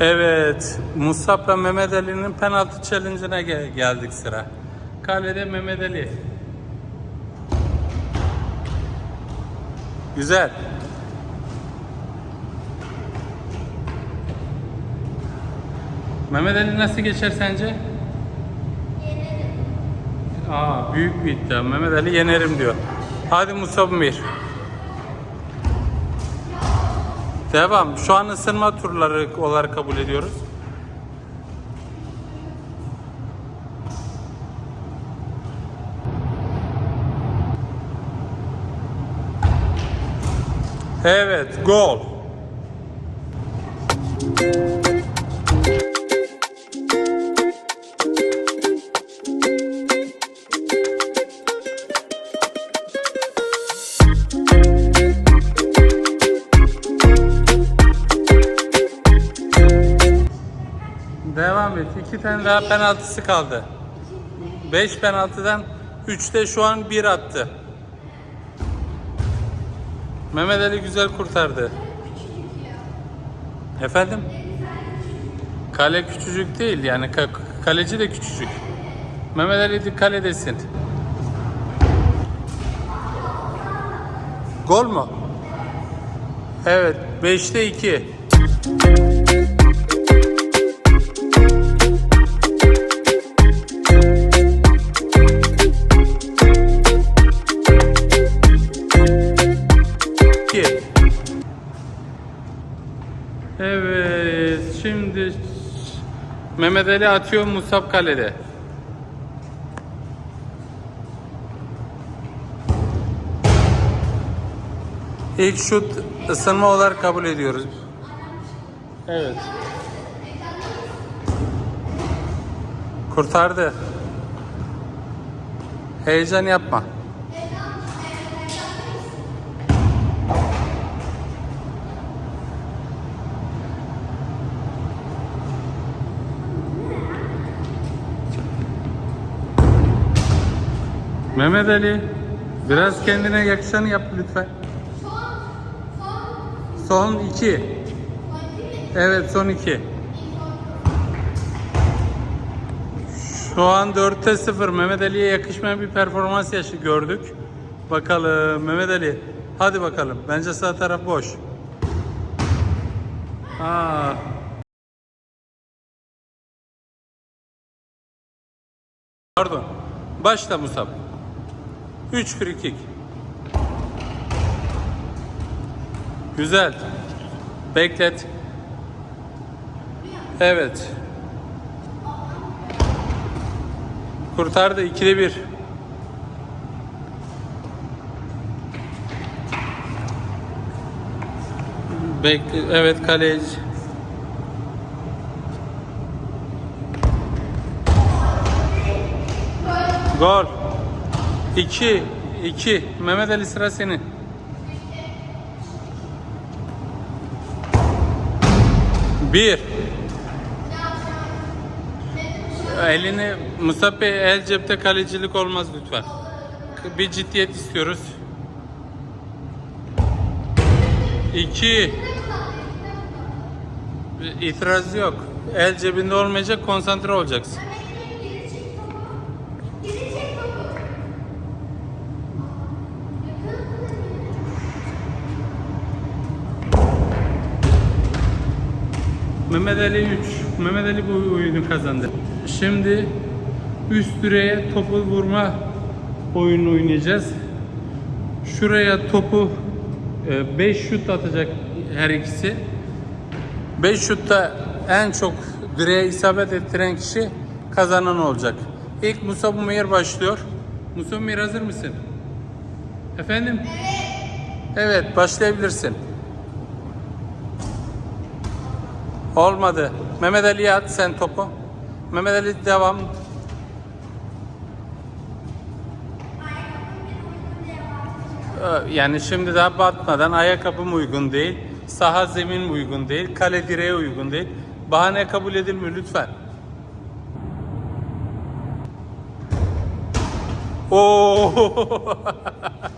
Evet, Musab'la Mehmet Ali'nin penaltı challenge'ına gel- geldik sıra. Kalede Mehmet Ali. Güzel. Mehmet Ali nasıl geçer sence? Aa, büyük bir iddia. Mehmet Ali yenerim diyor. Hadi Musab bir. Devam. Şu an ısınma turları olarak kabul ediyoruz. Evet, gol. Devam et. İki tane daha penaltısı kaldı. Beş penaltıdan üçte şu an bir attı. Mehmet Ali güzel kurtardı. Efendim? Kale küçücük değil yani ka- kaleci de küçücük. Mehmet Ali de kaledesin. Gol mu? Evet, 5'te 2. Mehmet Ali atıyor Musab kalede. İlk şut ısınma olarak kabul ediyoruz. Evet. Kurtardı. Heyecan yapma. Mehmet Ali, biraz kendine yakışanı yap lütfen. Son iki. Evet son iki. Şu an 4'te 0. Mehmet Ali'ye yakışmayan bir performans yaşı gördük. Bakalım Mehmet Ali. Hadi bakalım. Bence sağ taraf boş. Aa. Pardon. Başla Musab. 3 free. Güzel. Beklet. Evet. Kurtardı 2'de 1. Bekle. Evet kaleci. Gol. 2 2 Mehmet Ali sıra senin. Bir. Elini Musab Bey el cepte kalecilik olmaz lütfen. Bir ciddiyet istiyoruz. İki. İtiraz yok. El cebinde olmayacak konsantre olacaksın. Mehmet Ali 3. Mehmet Ali bu oyunu kazandı. Şimdi üst direğe topu vurma oyunu oynayacağız. Şuraya topu 5 şut atacak her ikisi. 5 şutta en çok direğe isabet ettiren kişi kazanan olacak. İlk Musa Bumir başlıyor. Musa Bumir hazır mısın? Efendim? Evet. Evet başlayabilirsin. Olmadı. Mehmet Ali'ye at sen topu. Mehmet Ali devam. Ee, Yani şimdi daha batmadan ayakkabım uygun değil. Saha zemin uygun değil. Kale direğe uygun değil. Bahane kabul edilmiyor lütfen. Oo.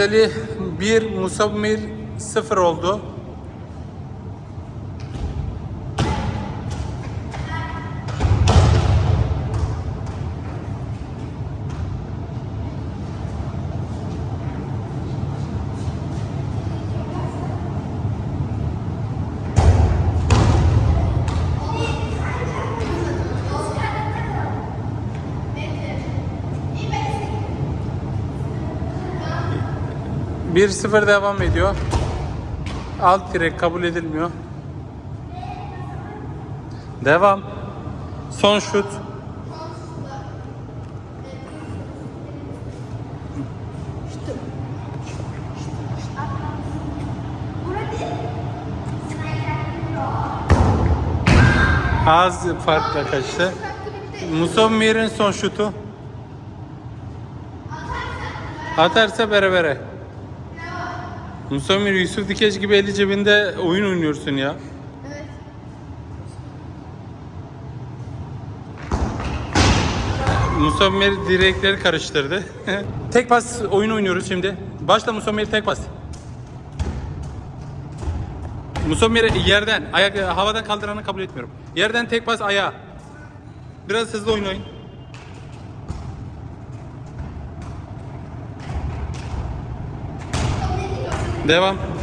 Ali 1, Musab Mir 0 oldu. Bir 0 devam ediyor. Alt direk kabul edilmiyor. Devam. Son şut. Az farkla kaçtı. Musab Mir'in son şutu. Atarsa bere bere. Musab Mir, Yusuf Dikeç gibi eli cebinde oyun oynuyorsun ya. Evet. Musab Mir direkleri karıştırdı. tek pas oyun oynuyoruz şimdi. Başla Musab Mir tek pas. Musab Mir yerden, ayak havadan kaldıranı kabul etmiyorum. Yerden tek pas ayağa. Biraz hızlı oynayın. Devam.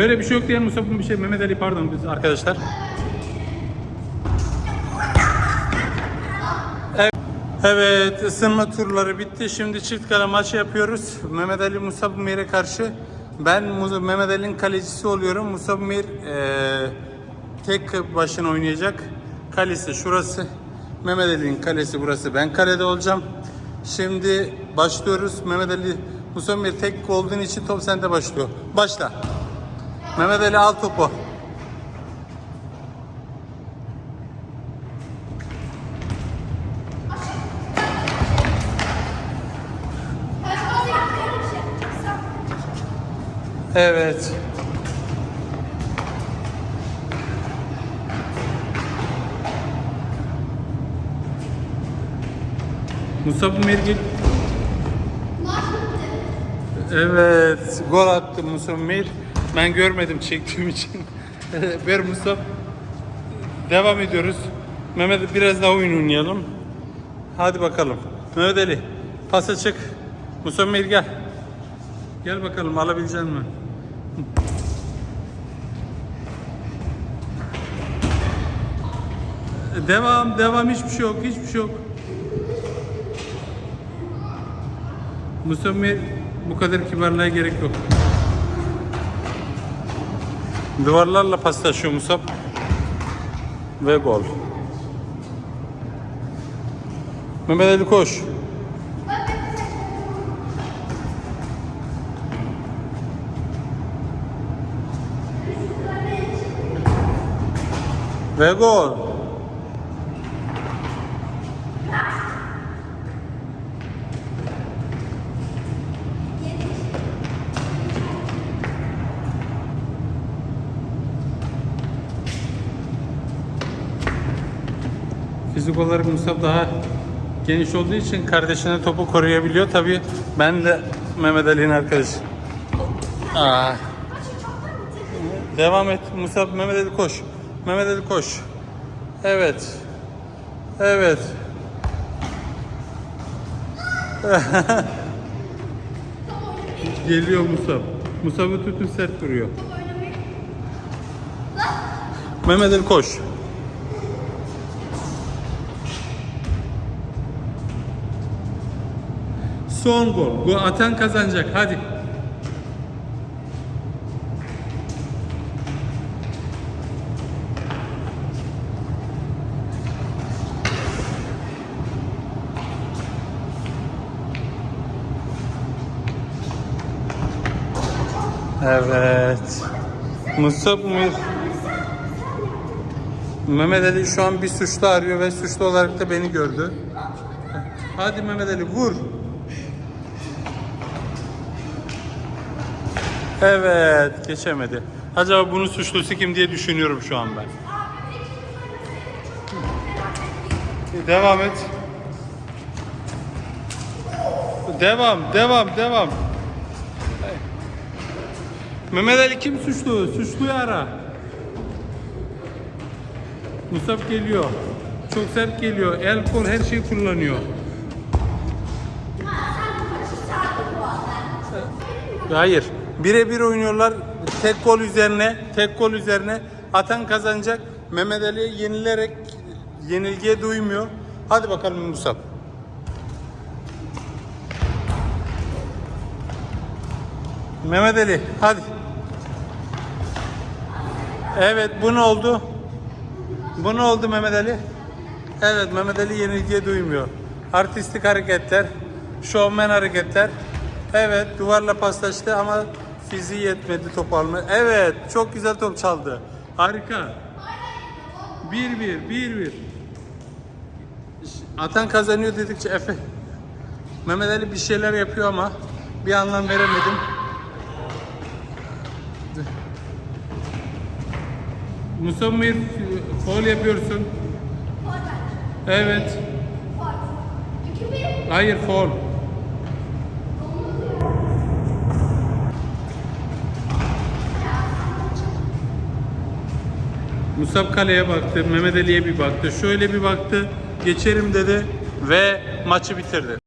Böyle bir şey yok diyen Musab'ın bir şey Mehmet Ali pardon biz arkadaşlar. Evet, ısınma turları bitti. Şimdi çift kale maçı yapıyoruz. Mehmet Ali Musab Mir'e karşı. Ben Mehmet Ali'nin kalecisi oluyorum. Musab Mir eee, tek başına oynayacak. Kalesi şurası. Mehmet Ali'nin kalesi burası. Ben kalede olacağım. Şimdi başlıyoruz. Mehmet Ali Musab Mir tek olduğun için top sende başlıyor. Başla. Mehmet Ali al topu. Evet. Mustafa Mergil. Evet, gol attı Mustafa Mir. Ben görmedim çektiğim için. Ver Mustafa. Devam ediyoruz. Mehmet biraz daha oyun oynayalım. Hadi bakalım. Mehmet Ali, pasa çık. Mustafa Mir gel. Gel bakalım alabilecek mi? Devam, devam hiçbir şey yok, hiçbir şey yok. Mustafa bu kadar kibarlığa gerek yok. Duvarlarla paslaşıyor Musab. Ve gol. Mehmet Ali koş. Ve gol. Olarak Musab daha geniş olduğu için kardeşine topu koruyabiliyor. Tabii ben de Mehmet Ali'nin arkadaşı. Aa. Devam et Musab Mehmet Ali koş. Mehmet Ali koş. Evet. Evet. Geliyor Musab. Musab'ı tutun sert duruyor. Mehmet Ali koş. Son gol. Bu atan kazanacak. Hadi. Evet. Mustafa mı? Mehmet Ali şu an bir suçlu arıyor ve suçlu olarak da beni gördü. Hadi Mehmet Ali vur. Evet, geçemedi. Acaba bunun suçlusu kim diye düşünüyorum şu an ben. Devam et. Devam, devam, devam. Mehmet Ali kim suçlu? Suçluyu ara. Musab geliyor. Çok sert geliyor. El kol her şeyi kullanıyor. Hayır. Birebir oynuyorlar. Tek gol üzerine, tek gol üzerine atan kazanacak. Mehmet Ali yenilerek yenilgiye duymuyor. Hadi bakalım Musab. Mehmet Ali hadi. Evet bu ne oldu? Bu ne oldu Mehmet Ali? Evet Mehmet Ali yenilgiye duymuyor. Artistik hareketler, şovmen hareketler. Evet duvarla paslaştı ama fiziği yetmedi top alma. Evet çok güzel top çaldı. Harika. 1-1, 1-1. Atan kazanıyor dedikçe Efe. Mehmet Ali bir şeyler yapıyor ama bir anlam veremedim. Musamir foul yapıyorsun. Evet. Hayır foul. Musab kaleye baktı, Mehmet Ali'ye bir baktı, şöyle bir baktı, geçerim dedi ve maçı bitirdi.